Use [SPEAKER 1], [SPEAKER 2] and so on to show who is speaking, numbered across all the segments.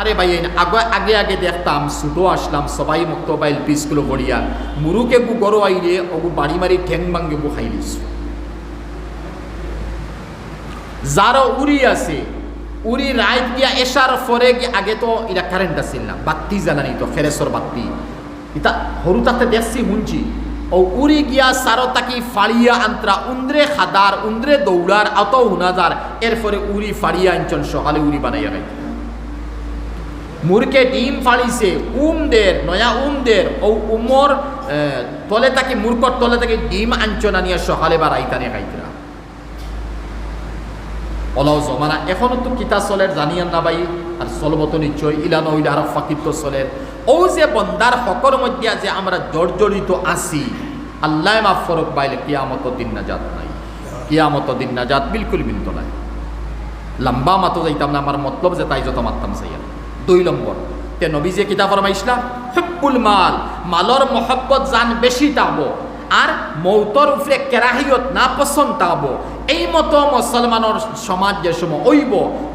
[SPEAKER 1] আরে ভাই আগে আগে আগে দেখতাম ছুটো আসলাম, সবাই মুক্ত বাইল পিসগুলো বড়িয়া মুরুকে গু গরো আইলে ওগু বাড়ি মারি ঠেং ভাঙ্গে গু খাইলিস যারও উড়ি আছে উড়ি রাইত গিয়া এসার ফরে গিয়ে আগে তো এটা কারেন্ট আসিল না, বাত্তি জ্বালানি তো, ফেরেসর বাত্তি। ইতা হরু তাতে দেখছি শুনছি, ও উড়ি গিয়া সারো তাকি ফাড়িয়া আন্তরা, উন্দ্রে খাদার, উন্দ্রে দৌড়ার অত হুনাজার এরপরে উড়ি ফাড়িয়া আঞ্চল সকালে উড়ি বানাইয়া খাইতে। মুরকে ডিম ফাড়িছে উমদের নয়া উমদের ও উমর তলে তাকে মূর্খর তলে তাকে ডিম আঞ্চনা নিয়ে সকালে বা রাইতানে খাইতরা অলাও জমানা এখনও তো কিতা চলের জানিয়ান না ভাই আর চলবত নিশ্চয় ইলানো ইলা আর ফাকিত্ব চলের ও যে বন্দার হকর মধ্যে যে আমরা জর্জরিত আছি, আল্লাহ মাফ ফরক বাইলে কিয়ামত দিন নাজাত নাই। কিয়ামত দিন নাজাত, বিলকুল বিন্ত নাই। লম্বা মাতো যাইতাম না আমার মতলব যে তাই যত মারতাম সাইয়া দুই নম্বর। তে নবী যে কিতাব ফরমাইছিলা হুব্বুল মাল, মালর মহব্বত জান বেশি তাব আর মৌতর উপরে কেরাহিয়ত না পছন্দ তাবো। এই মতো মুসলমানের সমাজ যে সময় ওইব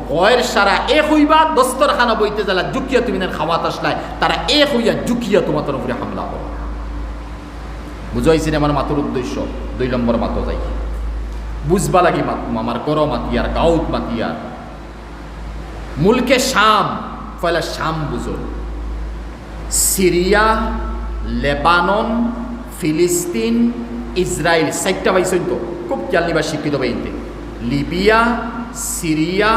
[SPEAKER 1] ভয়ের সারা এক হইবা দস্তর খানা বইতে জ্বালা জুকিয়া তুমি খাওয়াত আসলাই তারা এক হইয়া জুকিয়া তোমাদের উপরে হামলা হবে। বুঝাইছি আমার মাতর উদ্দেশ্য? দুই নম্বর মাতো যাই। বুঝবা লাগি মাত আমার গরম মাতিয়ার গাউত মাতিয়ার মুলকে শাম পয়লা শাম বুঝুন সিরিয়া, লেবানন, ফিলিস্তিন ইসরায়েল সাইটটা পাইছেন তো খুব খেয়াল নিবা শিক্ষিত পাইতে লিবিয়া, সিরিয়া,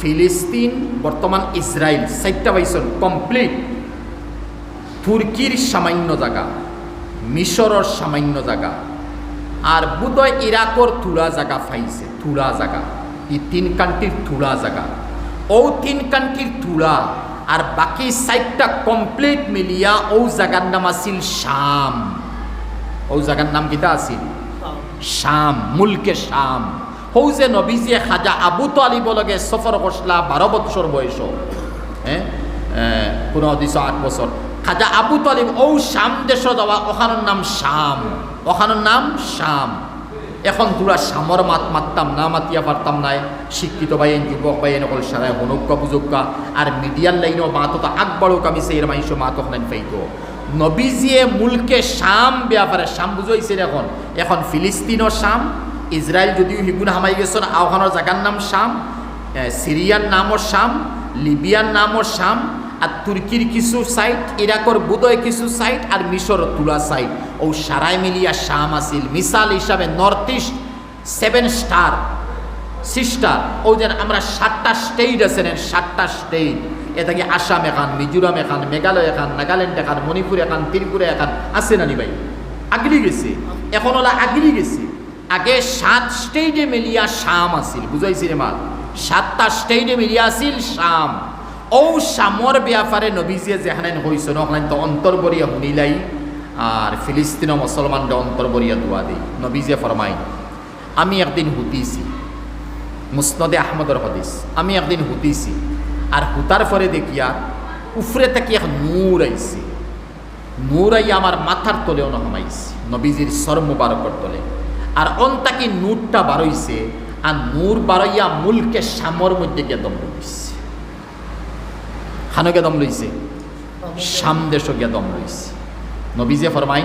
[SPEAKER 1] ফিলিস্তিন, বর্তমান ইসরায়েল সাইটটা পাইছেন কমপ্লিট। তুর্কির সামান্য জায়গা মিশরের সামান্য জায়গা আর বোধহয় ইরাকর থুড়া জায়গা পাইছে থুড়া জায়গা এই তিন কান্ট্রির থুড়া জায়গা ও তিন কান্ট্রির তুলা আর বাকি সাইডটা কমপ্লিট মিলিয়া ও জায়গার নাম আছিল শাম ও জায়গার নাম কিতা আছিল? শাম মুলকে শাম হৌ যে নবীজিয়ে খাজা আবু তালিব লগে সফর করছিলা বারো বছর বয়স হ্যাঁ কোনো দিছ আট বছর খাজা আবু তালিব ও শাম দেশ যাওয়া ওখানোর নাম শাম ওখানোর নাম শাম এখন তোরা শামর মাত মারতাম না মাতিয়া পারতাম নাই। শিক্ষিত বাইন যুবক বাইন অকল সারায় হনুক্কা বুজুক্কা আর মিডিয়ার লাইনও মাতো তো আমি সেই মাইশ মাতো খান পাইতো নবীজিয়ে মুলকে শাম ব্যাপারে শাম বুঝাইছে এখন। এখন ফিলিস্তিনও শাম ইসরায়েল যদিও হিগুন হামাই গেছেন আওহানোর জায়গার নাম শাম সিরিয়ার নামও শাম লিবিয়ার নামও শাম আর তুর্কির কিছু সাইট ইরাকর বুদয় কিছু সাইট আর মিশর তুলা সাইট ও সারাই মিলিয়া শাম আসিল। মিসাল হিসাবে North East seven star sister ও যেন আমরা সাতটা স্টেট আছে না, সাতটা স্টেট এ থেকে আসাম এখান মিজোরাম এখান মেঘালয় এখান নাগাল্যান্ড এখান মণিপুর এখান ত্রিপুরা এখান আছে না নি ভাই? আগলি গেছে। এখন ওলা আগলি গেছে। আগে সাত স্টেটে মিলিয়া শাম আছিল বুঝাইছি রে সাতটা স্টেটে মিলিয়া আছিল শাম। ও শামর ব্যাপারে নবীজিয়ে যেখানে হয়েছিল ওখানে তো অন্তর্বরিয়া শুনিলাই। আর ফিলিস্তিন মুসলমানরা অন্তর্বরিয়া দোয়া দিই। নবীজে ফরমাই আমি একদিন হুতিছি। মুসনদে আহমদর হদিস আমি একদিন হুতিছি। আর হুতার পরে দেখিয়া উফরে তাকি এক নূর আইছে। নূর আইয়া আমার মাথার তলেও নহমাইছে নবীজির সর মুবারকর তলে। আর অন তাকি নূরটা বারইছে আর নূর বারইয়া মুলকে শামর মধ্যে গিয়ে দম লইছে। খানকে দম লইছে? শাম দেশ গিয়া দম লইছে। নবীজে ফরমাই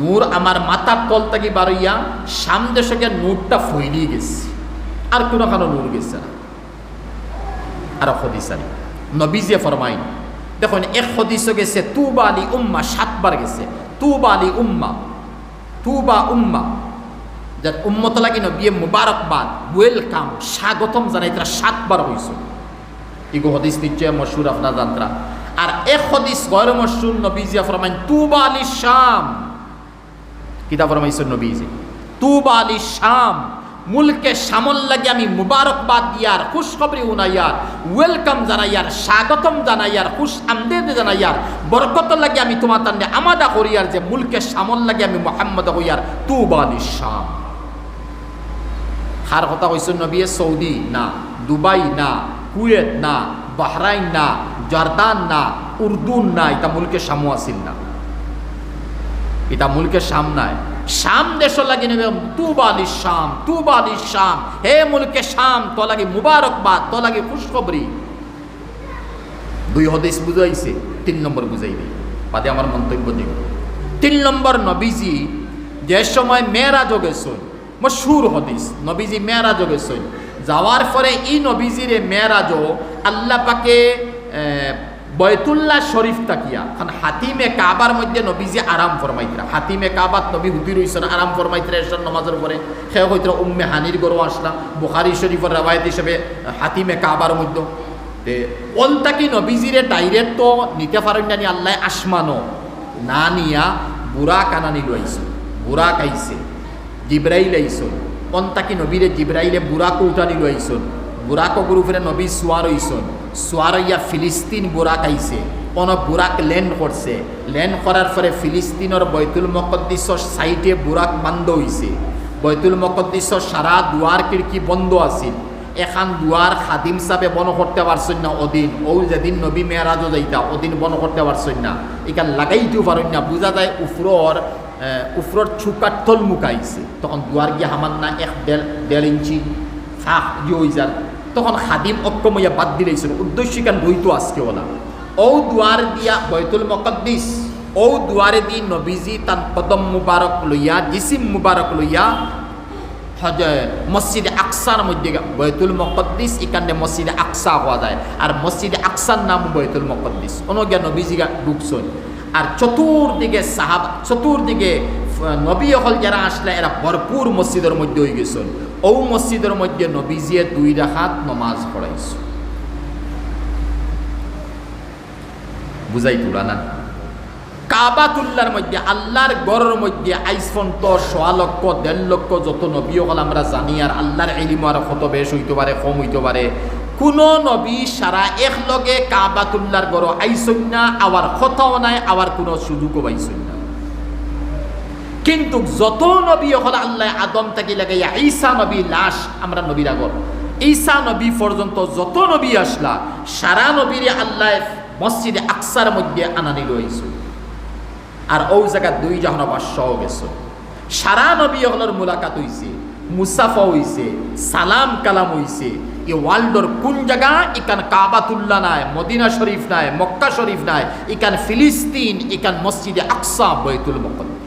[SPEAKER 1] নূর আমার মাথার তল থেকে শাম দেশে গিয়া নূরটা ফইলিয়ে গেছে। আর কোনো কারও নূর গেছে না। আর হদিসারি নবীজে ফরমাই দেখুন, এক হদিস গেছে, তুবা আলী উম্মা, সাতবার গেছে। তুবা আলী উম্মা, তুবা উম্মা, যার উম্মত লাগি নবিয়ে মুবারকবাদ ওয়েলকাম স্বাগতম জানাই, তারা সাতবার হয়েছে ইগো হদিস নিশ্চয় মশুর আপনার জানতরা। আর এক হদিস গয়র মশুর নবীজিয়া ফরমাইন, তুবা আলী শাম কিতা ফরমাইছে নবীজি তুবা আলী শাম মুলকে সামল লাগে আমি মুবারকবাদ দিয়ার, খুশখবরি উনাইয়ার, ওয়েলকাম জানাইয়ার, স্বাগতম জানাইয়ার, খুশ আমদেদ জানাইয়ার, বরকত লাগে আমি তোমার তান্ডে আমাদা করিয়ার যে মুলকে সামল লাগে আমি মোহাম্মদ হইয়ার তুবা আলী শাম হার কথা কইছেন নবিয়ে সৌদি না, দুবাই না, কুয়েত না, বাহরাইন না জর্দান না, উর্দুন না, এটা মুলকে সামু না। এটা মুলকে শাম নাই। শাম দেশ লাগি নেবে তুবালি শাম তুবালি শাম। হে মুলকে শাম তো লাগি মুবারকবাদ তো লাগে খুশখবরি। দুই হদিস বুঝাইছে, তিন নম্বর বুঝাই দিই। বাদে আমার মন্তব্য দিব তিন নম্বর নবীজি, যে সময় মেয়েরাজও গেছেন মশুর হদিস, নবীজি মেয়েরাজও গেছেন। যাওয়ার পরে এই নবীজিরে মেয়েরাজও আল্লাহ পাকে বয়তুল্লাহ শরীফ তাকিয়া। কারণ হাতিমে কাবার মধ্যে নবীজি আরাম ফরমাইতরা। হাতিমে কাবাত নবী হুদি রইছেন আরাম ফরমাইতরা এসন নমাজের পরে সে হয়তো উম্মে হানির গরু আসলাম। বুখারি শরীফের রাবায়ত হিসেবে হাতিমে কাবার মধ্যে। তে অলতাকি নবীজিরে ডাইরেক্ট তো নিতে পারেন না নি আল্লাহ আসমানো না নিয়া বুড়া কানানি লইছে, বুড়া খাইছে, জিব্রাইল আইসন। অন্তাকি নবীরে জিব্রাইলে বুড়াকো উঠানি লইছন বুড়াকো গুরু ফিরে নবী সোয়ার হইছন সোয়ার হইয়া ফিলিস্তিন বুড়াক আইছে। অন বুড়াক ল্যান্ড করছে। ল্যান্ড করার পরে ফিলিস্তিনের বৈতুল মকদ্দিসর সাইটে বুড়াক বন্ধ হইছে। বৈতুল মকদ্দিসর সারা দুয়ার খিড়কি বন্ধ আছিল। এখান দুয়ার খাদিম সাবে বন করতে পারছেন না ওদিন ও যেদিন নবী মেয়েরাজও যাইতা ওদিন বন করতে পারছেন না। এখান লাগাইতেও পারেন না। বোঝা যায় উফরর উফরর ছুকার তল তখন দুয়ার গিয়ে হামান না এক দেড় দেড় ইঞ্চি ফাঁক ইয়ে হয়ে যান তখন খাদিম অক্ষমইয়া বাদ দিলেছিল উদ্দেশ্য কান রইতো আজকে ওলা ও দুয়ার দিয়া বৈতুল মকদ্দিস, ও দুয়ারে দি নবীজি তান কদম মুবারক লইয়া, জিসিম মুবারক লইয়া মসজিদে আকসার মধ্যে বৈতুল মকদ্দিস এখানে মসজিদে আকসা হওয়া যায়, আর মসজিদে আকসার নাম বৈতুল মকদ্দিস। অনুজ্ঞা নবীজিগা ঢুকছেন আর চতুর্দিকে সাহাব, চতুর্দিকে নবী হল যারা আসলে, এরা ভরপুর মসজিদের মধ্যে হয়ে গেছেন। ও মসজিদের মধ্যে নবীজিয়ে দুই রাখাত নমাজ পড়াইছে। বুঝাই তুলা না? কাবাতুল্লার মধ্যে, আল্লাহর গড়ের মধ্যে আইসফন্ত সোয়া লক্ষ, দেড় লক্ষ যত নবী হল আমরা জানি, আর আল্লাহর এলিম আর কত বেশ হইতে পারে, কম হইতে পারে। কোন নবী সারা এক লগে কাবাতুল্লার গড় আইসন না, আবার কথাও নাই, আবার কোনো সুযোগও পাইছন না। কিন্তু যত নবী হল আল্লাহ, আদম তাকে লাগাইয়া ঈসা নবী লাশ আমরা নবীর আগর ঈসা নবী পর্যন্ত যত নবী আসলা, সারা নবীরে আল্লাহ মসজিদে আকসার মধ্যে আনানি রয়েছে আর ও জায়গা দুই জাহন বাদশাহ গেছে। সারা নবী হলর মুলাকাত হইছে, মুসাফা হইছে, সালাম কালাম হইছে। এই ওয়ার্ল্ডর কোন জায়গা ইকান কাবাতুল্লাহ নাই, মদিনা শরীফ নাই, মক্কা শরীফ নাই, ইকান ফিলিস্তিন, ইকান মসজিদে আকসা বৈতুল মকদ্দাস।